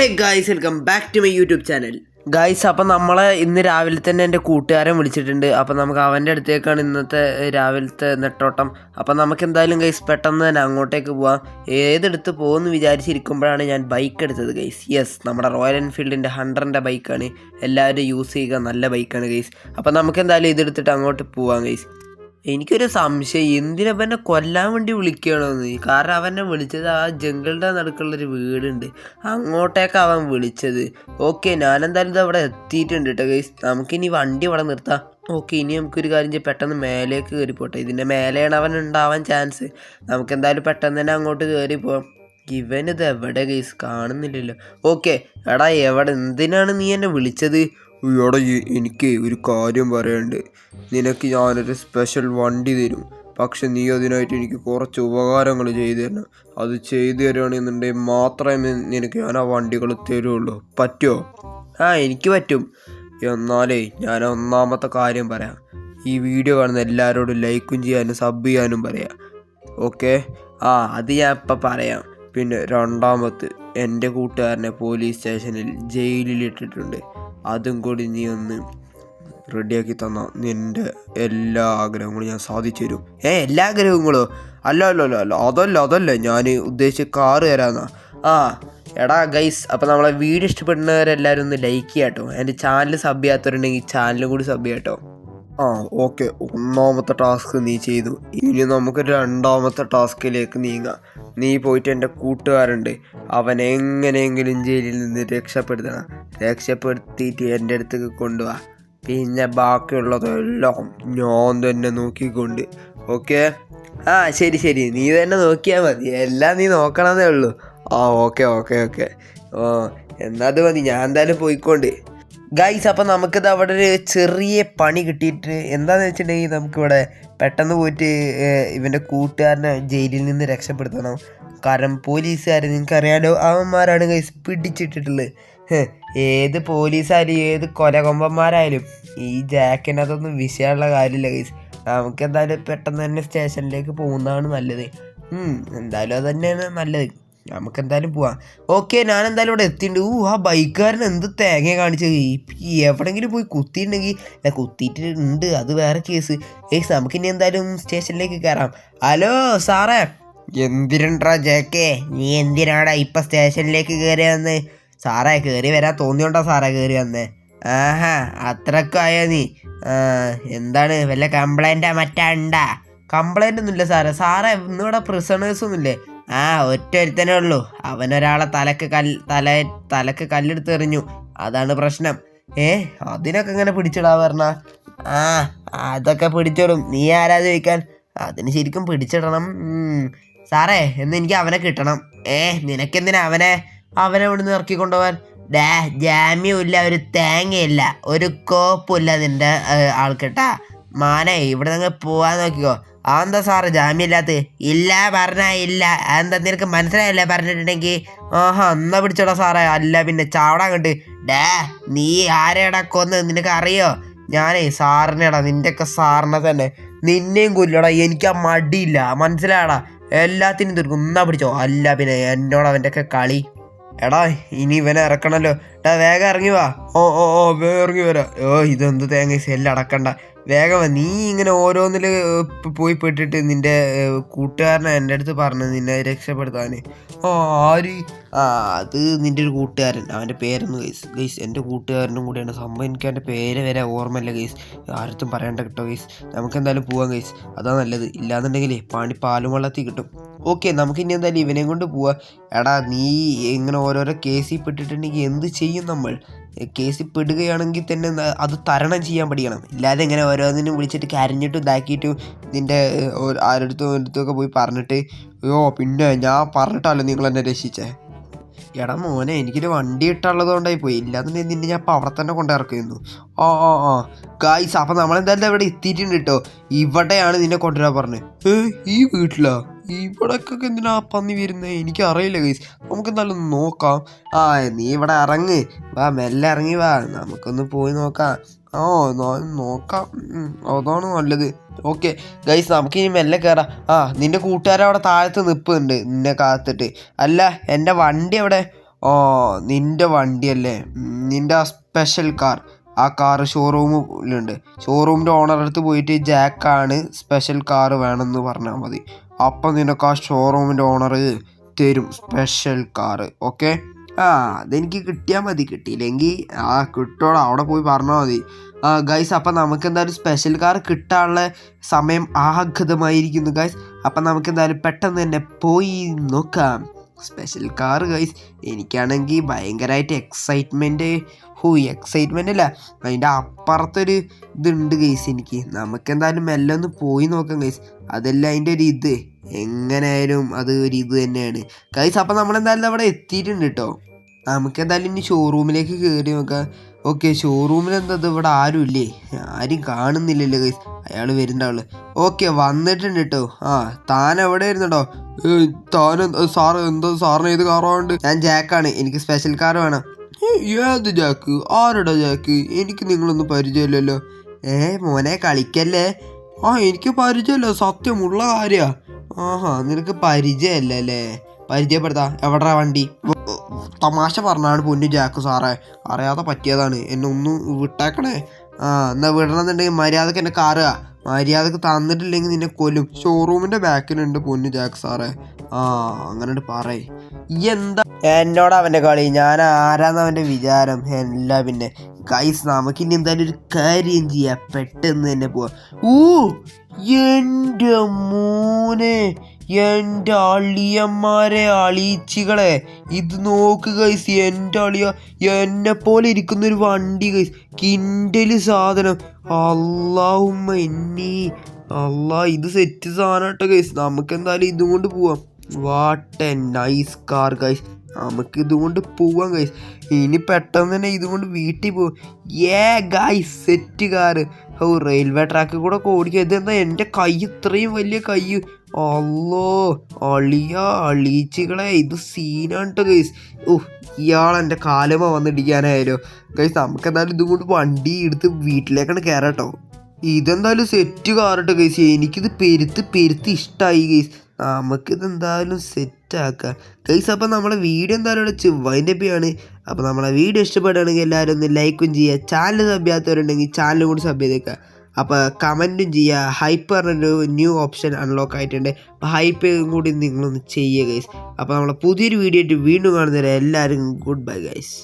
Hey guys welcome back to my YouTube channel guys അപ്പം നമ്മളെ ഇന്ന് രാവിലെ തന്നെ എന്റെ കൂട്ടുകാരൻ വിളിച്ചിട്ടുണ്ട്. അപ്പം നമുക്ക് അവന്റെ അടുത്തേക്കാണ് ഇന്നത്തെ രാവിലത്തെ നെട്ടോട്ടം. അപ്പം നമുക്ക് എന്തായാലും ഗൈസ് പെട്ടെന്ന് തന്നെ അങ്ങോട്ടേക്ക് പോവാം. ഏതെടുത്ത് പോകുമെന്ന് വിചാരിച്ചിരിക്കുമ്പോഴാണ് ഞാൻ ബൈക്ക് എടുത്തത് ഗൈസ് യെസ് നമ്മുടെ റോയൽ എൻഫീൽഡിന്റെ ഹൺഡ്രന്റെ ബൈക്കാണ് എല്ലാവരും യൂസ് ചെയ്യുക നല്ല ബൈക്കാണ് ഗൈസ് അപ്പം നമുക്ക് എന്തായാലും ഇതെടുത്തിട്ട് അങ്ങോട്ട് പോവാം ഗൈസ് എനിക്കൊരു സംശയം. എന്തിനാ അവനെ കൊല്ലാൻ വേണ്ടി വിളിക്കണമെന്ന് കാരണം അവനെ വിളിച്ചത് ആ ജംഗിളുടെ നടുക്കുള്ളൊരു വീടുണ്ട്. അങ്ങോട്ടേക്ക് അവൻ വിളിച്ചത്. ഓക്കെ ഞാനെന്തായാലും ഇത് അവിടെ എത്തിയിട്ടുണ്ട് കേട്ടോ ഗൈസ് നമുക്കിനി വണ്ടി ഇവിടെ നിർത്താം. ഓക്കെ ഇനി നമുക്കൊരു കാര്യം ചെയ്യാം. പെട്ടെന്ന് മേലേക്ക് കയറി പോട്ടെ ഇതിന്റെ മേലെയാണ് അവൻ ഉണ്ടാവാൻ ചാൻസ് നമുക്ക് എന്തായാലും പെട്ടെന്ന് തന്നെ അങ്ങോട്ട് കയറി പോവാം. ഇവനിത് എവിടെ ഗൈസ് കാണുന്നില്ലല്ലോ. ഓക്കെ എടാ എവിടെ? എന്തിനാണ് നീ എന്നെ വിളിച്ചത്? എടാ എനിക്ക് ഒരു കാര്യം പറയാനുണ്ട്. നിനക്ക് ഞാനൊരു സ്പെഷ്യൽ വണ്ടി തരും. പക്ഷെ നീ അതിനായിട്ട് എനിക്ക് കുറച്ച് ഉപകാരങ്ങൾ ചെയ്തു തരണം. അത് ചെയ്തു തരുകയാണെന്നുണ്ടെങ്കിൽ മാത്രമേ നിനക്ക് ഞാൻ ആ വണ്ടികൾ തരുള്ളൂ. പറ്റുമോ? ആ എനിക്ക് പറ്റും. എന്നാലേ ഞാൻ ഒന്നാമത്തെ കാര്യം പറയാം. ഈ വീഡിയോ കാണുന്ന എല്ലാവരോടും ലൈക്കും ചെയ്യാനും സബ് ചെയ്യാനും പറയാം. ഓക്കെ? ആ അത് ഞാൻ ഇപ്പം പറയാം. പിന്നെ രണ്ടാമത് എന്റെ കൂട്ടുകാരനെ പോലീസ് സ്റ്റേഷനിൽ ജയിലിൽ ഇട്ടിട്ടുണ്ട് അതും കൂടി നീ ഒന്ന് റെഡിയാക്കി തന്ന. നിന്റെ എല്ലാ ആഗ്രഹങ്ങളും ഞാൻ സാധിച്ചു തരും. ഏ എല്ലാ ആഗ്രഹങ്ങളും? അല്ല അല്ല അല്ല അല്ല അതല്ല അതല്ല. ഞാൻ ഉദ്ദേശിച്ച കാറ് തരാന്നാ ആ എടാ ഗൈസ് അപ്പോൾ നമ്മളെ വീഡിയോ ഇഷ്ടപ്പെടുന്നവരെല്ലാവരും ഒന്ന് ലൈക്ക് ചെയ്യാട്ടോ എന്റെ ചാനൽ സബ് ചെയ്യാത്തവരുണ്ടെങ്കിൽ ചാനലും കൂടി സബ് ചെയ്യാട്ടോ ആ ഓക്കെ ഒന്നാമത്തെ ടാസ്ക് നീ ചെയ്തു. ഇനി നമുക്ക് രണ്ടാമത്തെ ടാസ്കിലേക്ക് നീങ്ങാം. നീ പോയിട്ട് എന്റെ കൂട്ടുകാരുണ്ട്. അവൻ എങ്ങനെയെങ്കിലും ജയിലിൽ നിന്ന് രക്ഷപ്പെടുത്തണം. രക്ഷപ്പെടുത്തിയിട്ട് എന്റെ അടുത്തേക്ക് കൊണ്ടുപോവാ പിന്നെ ബാക്കിയുള്ളതെല്ലാം ഞാൻ തന്നെ നോക്കിക്കൊണ്ട്. ഓക്കെ ആ ശരി ശരി. നീ തന്നെ നോക്കിയാൽ മതി. എല്ലാം നീ നോക്കണമെന്നേ ഉള്ളൂ. ആ ഓക്കെ ഓക്കെ ഓക്കെ ഓ എന്നാൽ അത് മതി. ഞാൻ എന്തായാലും പോയിക്കൊണ്ട്. ഗൈസ് അപ്പം നമുക്കിത് അവിടെ ഒരു ചെറിയ പണി കിട്ടിയിട്ട് എന്താണെന്ന് വെച്ചിട്ടുണ്ടെങ്കിൽ നമുക്കിവിടെ പെട്ടെന്ന് പോയിട്ട് ഇവന്റെ കൂട്ടുകാരനെ ജയിലിൽ നിന്ന് രക്ഷപ്പെടുത്തണം. കാരണം പോലീസുകാർ നിങ്ങൾക്കറിയാലോ അവന്മാരാണ് ഗൈസ് പിടിച്ചിട്ടിട്ടുള്ളത്. ഏത് പോലീസായാലും ഏത് കൊലകൊമ്പന്മാരായാലും ഈ ജാക്കിനകത്തൊന്നും വിഷയമുള്ള കാര്യമില്ല ഗൈസ് നമുക്ക് എന്തായാലും പെട്ടെന്ന് തന്നെ സ്റ്റേഷനിലേക്ക് പോകുന്നതാണ് നല്ലത്. എന്തായാലും അത് തന്നെയാണ് നല്ലത്. നമുക്ക് എന്തായാലും പോവാം. ഓക്കെ ഞാൻ എന്തായാലും ഇവിടെ എത്തിയിട്ടുണ്ട്. ഊ ആ ബൈക്കുകാരൻ എന്ത് തേങ്ങ കാണിച്ചത്? എവിടെങ്കിലും പോയി കുത്തിയിട്ടുണ്ടെങ്കിൽ ഇല്ല കുത്തിയിട്ടുണ്ട്. അത് വേറെ കേസ് ഏസ് നമുക്കിനി എന്തായാലും സ്റ്റേഷനിലേക്ക് കയറാം. ഹലോ സാറേ. എന്തിനുണ്ടാ ജേക്കെ നീ എന്തിനാടാ ഇപ്പം സ്റ്റേഷനിലേക്ക് കയറി വന്ന്? സാറേ കയറി വരാൻ തോന്നിയോണ്ടാ സാറേ കയറി വന്ന്. ആഹാ അത്രക്കായോ നീ? എന്താണ് വല്ല കംപ്ലൈന്റാ മറ്റാ ഉണ്ടാ? കംപ്ലൈന്റ് ഒന്നുമില്ല സാറേ. സാറേ ഇന്നിവിടെ പ്രിസണേഴ്സ് ഒന്നുമില്ലേ ആ ഒറ്റ ഒരുത്തനേ ഉള്ളൂ. അവനൊരാളെ തലക്ക് കല്ല് തല തലക്ക് കല്ലെടുത്ത് എറിഞ്ഞു. അതാണ് പ്രശ്നം. ഏ അതിനൊക്കെ ഇങ്ങനെ പിടിച്ചിടാ പറഞ്ഞ? ആ അതൊക്കെ പിടിച്ചോളും നീ ആരാ ചോദിക്കാൻ? അതിന് ശരിക്കും പിടിച്ചിടണം. സാറേ എന്ന് എനിക്ക് അവനെ കിട്ടണം. ഏ നിനക്കെന്തിനാ അവനെ? അവനെ ഇവിടുന്ന് ഇറക്കി കൊണ്ടുപോകാൻ. ഡാ ജാമ്യമില്ല ഒരു തേങ്ങയില്ല ഒരു കോപ്പുമില്ല നിന്റെ ആൾക്കിട്ടാ. മാനെ ഇവിടെ നിങ്ങൾ പോവാൻ നോക്കിക്കോ. അതെന്താ സാറ് ജാമ്യമില്ലാത്ത ഇല്ല പറഞ്ഞ ഇല്ല. അതെന്താ നിനക്ക് മനസ്സിലായില്ലേ പറഞ്ഞിട്ടുണ്ടെങ്കിൽ? ആഹാ എന്നാ പിടിച്ചോടാ സാറേ. അല്ല പിന്നെ ചാവടാ കണ്ട് ഡാ നീ ആരെടാ കൊന്ന് നിനക്ക് അറിയോ ഞാനേ സാറിനെടാ നിന്റെയൊക്കെ സാറിനെ തന്നെ. നിന്നെയും കൊല്ലടാ. എനിക്ക് ആ മടിയില്ല. മനസ്സിലായടാ? എല്ലാത്തിനും തീർക്കും പിടിച്ചോ? അല്ല പിന്നെ എന്നോട് അവന്റെ ഒക്കെ കളി. എടാ ഇനി ഇവനെ ഇറക്കണല്ലോ. എടാ വേഗം ഇറങ്ങി വാ. ഓ ഓ ഓ വേഗം ഇറങ്ങി വരാം. ഓ ഇതെന്ത് തേങ്ങ സെല്ല് അടക്കണ്ട. വേഗം. നീ ഇങ്ങനെ ഓരോന്നിൽ പോയി പെട്ടിട്ട് നിന്റെ കൂട്ടുകാരനെ എന്റെ അടുത്ത് പറഞ്ഞു നിന്നെ രക്ഷപ്പെടുത്താൻ ആ ആര്? ആ അത് നിന്റെ ഒരു കൂട്ടുകാരൻ. അവന്റെ പേരൊന്ന് ഗൈസ് ഗൈസ് എന്റെ കൂട്ടുകാരനും കൂടിയാണ്. സംഭവം എനിക്ക് അവന്റെ പേര് വരെ ഓർമ്മയില്ല ഗൈസ്. ആരത്തും പറയണ്ട കേട്ടോ ഗൈസ്. നമുക്ക് എന്തായാലും പോവാം ഗൈസ്. അതാ നല്ലത്. ഇല്ലാന്നുണ്ടെങ്കിലേ പണി പാലും വെള്ളത്തിൽ കിട്ടും. ഓക്കെ നമുക്ക് ഇനി എന്തായാലും ഇവനെയും കൊണ്ട് പോവാ. എടാ നീ ഇങ്ങനെ ഓരോരോ കേസിൽ പെട്ടിട്ടുണ്ടെങ്കിൽ എന്ത് ചെയ്യും നമ്മൾ? കേസിൽ പെടുകയാണെങ്കിൽ തന്നെ അത് തരണം ചെയ്യാൻ പഠിക്കണം. ഇല്ലാതെ ഇങ്ങനെ ഓരോന്നിനും വിളിച്ചിട്ട് കരഞ്ഞിട്ടും ഇതാക്കിയിട്ടും നിന്റെ ആരടുത്തും അടുത്തൊക്കെ പോയി പറഞ്ഞിട്ട് അയ്യോ പിന്നെ ഞാൻ പറഞ്ഞിട്ടല്ലോ നിങ്ങൾ എന്നെ രക്ഷിച്ചേ. എടാ മോനെ എനിക്കൊരു വണ്ടി ഇട്ടുള്ളത് കൊണ്ടായി പോയി. ഇല്ലാന്നുണ്ടെങ്കിൽ നിന്നെ ഞാൻ അപ്പോൾ അവിടെ തന്നെ കൊണ്ടിറക്കുന്നു ആ ആ ആ. ഗായ്സ് അപ്പം നമ്മളെന്തായാലും ഇവിടെ എത്തിയിട്ടുണ്ട് കേട്ടോ. ഇവിടെയാണ് നിന്നെ കൊണ്ടുവരാൻ പറഞ്ഞത്. ഏ ഈ വീട്ടിലാ? ഇവിടേക്കൊക്കെ എന്തിനാ പന്നി വരുന്നത് എനിക്ക് അറിയില്ല ഗൈസ് നമുക്ക് എന്തായാലും നോക്കാം. ആ നീ ഇവിടെ ഇറങ്ങ്. വാ മെല്ലെ ഇറങ്ങി വാ. നമുക്കൊന്ന് പോയി നോക്കാം. ഓ നോക്കാം. അതാണ് നല്ലത്. ഓക്കെ ഗൈസ് നമുക്കിനി മെല്ലെ കയറാം ആ നിന്റെ കൂട്ടുകാരൻ അവിടെ താഴത്ത് നിൽപ്പുണ്ട് നിന്നെ കാത്തിട്ട്. അല്ല എന്റെ വണ്ടി അവിടെ ഓ നിന്റെ വണ്ടിയല്ലേ? നിന്റെ ആ സ്പെഷ്യൽ കാർ ആ കാർ ഷോറൂമിലുണ്ട് ഷോറൂമിന്റെ ഓണർ അടുത്ത് പോയിട്ട് ജാക്കാണ് സ്പെഷ്യൽ കാർ വേണമെന്ന് പറഞ്ഞാൽ മതി. അപ്പം നിനക്ക് ആ ഷോറൂമിന്റെ ഓണർ തരും സ്പെഷ്യൽ കാർ ഓക്കെ ആ അതെനിക്ക് കിട്ടിയാൽ മതി. കിട്ടിയില്ലെങ്കിൽ ആ കിട്ടോളാം അവിടെ പോയി പറഞ്ഞാൽ മതി. ഗൈസ് അപ്പം നമുക്ക് എന്തായാലും സ്പെഷ്യൽ കാർ കിട്ടാനുള്ള സമയം ആഗതമായിരിക്കുന്നു ഗൈസ് അപ്പം നമുക്ക് എന്തായാലും പെട്ടെന്ന് തന്നെ പോയി നോക്കാം. സ്പെഷ്യൽ കാർ ഗൈസ് എനിക്കാണെങ്കിൽ ഭയങ്കരമായിട്ട് എക്സൈറ്റ്മെന്റ് ഹൂ എക്സൈറ്റ്മെന്റ് അല്ല. അതിന്റെ അപ്പുറത്തൊരു ഇതുണ്ട് ഗൈസ് എനിക്ക്. നമുക്ക് എന്തായാലും മെല്ലെ ഒന്ന് പോയി നോക്കാം ഗൈസ് അതല്ല അതിന്റെ ഒരു ഇത്. എങ്ങനെയായാലും അത് ഒരു ഇത് തന്നെയാണ്. ഗൈസ് അപ്പം നമ്മളെന്തായാലും അവിടെ എത്തിയിട്ടുണ്ട് കേട്ടോ നമുക്ക് എന്തായാലും ഇനി ഷോറൂമിലേക്ക് കയറി നോക്കാം. ഓക്കെ ഇത് ഇവിടെ ആരും ഇല്ലേ ആരും കാണുന്നില്ലല്ലോ ഗൈസ് അയാൾ വരുന്നുണ്ടാവുള്ളു ഓക്കെ വന്നിട്ടുണ്ട് കേട്ടോ ആ താൻ എവിടെ ഏയ്, താൻ സാർ എന്തോ സാറിന് ഏത് കാറാണ്ട് ഞാൻ ജാക്കാണ്. എനിക്ക് സ്പെഷ്യൽ കാർ വേണം. ഏത് ജാക്ക്? ആരുടെ ജാക്ക്? എനിക്ക് നിങ്ങളൊന്നും പരിചയമില്ലല്ലോ. ഏ മോനെ കളിക്കല്ലേ? ആ എനിക്ക് പരിചയമല്ല. സത്യമുള്ള കാര്യ. ആഹാ നിനക്ക് പരിചയമല്ല പരിചയപ്പെടുത്താ. എവിടാ വണ്ടി? ഉ, ഉ, തമാശ പറഞ്ഞാണ് പൊന്നു ജാക്ക് സാറേ. അറിയാതെ പറ്റിയതാണ്. എന്നെ ഒന്ന് വിട്ടേക്കണേ. ആ എന്നാ വിടണമെന്നുണ്ടെങ്കിൽ മര്യാദയ്ക്ക് എന്നെ കാറുക. മര്യാദയ്ക്ക് തന്നിട്ടില്ലെങ്കിൽ നിന്നെ കൊല്ലും. ഷോറൂമിന്റെ ബാക്കിലുണ്ട് പൊന്നു ജാക്ക് സാറേ. ആ അങ്ങനെ പറയ്. ഈ എന്താ? എന്നോട് അവന്റെ കളി. ഞാൻ ആരാന്ന് അവന്റെ വിചാരം. എല്ലാം പിന്നെ. ഗൈസ് നമുക്ക് ഇനി എന്തായാലും ഒരു കാര്യം ചെയ്യാം. പെട്ടെന്ന് തന്നെ പോവാ. ഊ എന്റെ മോനെ. എന്റെ അളിയന്മാരെ അളീച്ചികളെ ഇത് നോക്ക് ഗൈസ് എന്റെ അളിയ എന്നെ പോലെ ഇരിക്കുന്ന ഒരു വണ്ടി ഗൈസ് കിൻഡൽ സാധനം. അള്ളാഹുമ്മ എന്നീ. അള്ളാ ഇത് സെറ്റ് സാധനം കേട്ടോ ഗൈസ് നമുക്ക് എന്തായാലും ഇതും കൊണ്ട് പോവാം. What a nice car guys നമുക്ക് ഇതുകൊണ്ട് പോവാം ഗൈസ് ഇനി പെട്ടെന്ന് തന്നെ ഇതുകൊണ്ട് വീട്ടിൽ പോവും. ഏ ഗൈസ് സെറ്റ് കാറ് ഓ റെയിൽവേ ട്രാക്കിൽ കൂടെ ഓടിക്കുക ഇതെന്താ എന്റെ കൈ ഇത്രയും വലിയ കൈ? അല്ലോ അളിയ അളീച്ചികളെ ഇത് സീനാണ് കേട്ടോ ഗൈസ് ഓ ഇയാൾ എന്റെ കാലമ വന്നിടിക്കാനായാലോ ഗൈസ് നമുക്ക് എന്തായാലും ഇതും കൊണ്ട് വണ്ടി എടുത്ത് വീട്ടിലേക്കാണ് കയറാട്ടോ ഇതെന്തായാലും സെറ്റ് കാറട്ടോ ഗൈസ് എനിക്കിത് പെരുത്ത് പെരുത്ത് ഇഷ്ടമായി ഗൈസ് നമുക്കിത് എന്തായാലും സെറ്റാക്കാം ഗൈസ് അപ്പം നമ്മളെ വീഡിയോ എന്തായാലും ഇവിടെ ആണ് അപ്പോൾ നമ്മളെ വീഡിയോ ഇഷ്ടപ്പെടുകയാണെങ്കിൽ എല്ലാവരും ഒന്ന് ലൈക്കും ചെയ്യുക. ചാനൽ സബ് ചെയ്യാത്തവരുണ്ടെങ്കിൽ ചാനലും കൂടി സബ് ചെയ്തേക്കുക. അപ്പോൾ കമന്റും ചെയ്യുക ഹൈപ്പ് പറഞ്ഞൊരു ന്യൂ ഓപ്ഷൻ അൺലോക്ക് ആയിട്ടുണ്ട്. അപ്പോൾ ഹൈപ്പ് കൂടി നിങ്ങളൊന്ന് ചെയ്യുക ഗൈസ് അപ്പോൾ നമ്മളെ പുതിയൊരു വീഡിയോ ആയിട്ട് വീണ്ടും കാണുന്നവരെ എല്ലാവരും ഗുഡ് ബൈ ഗൈസ്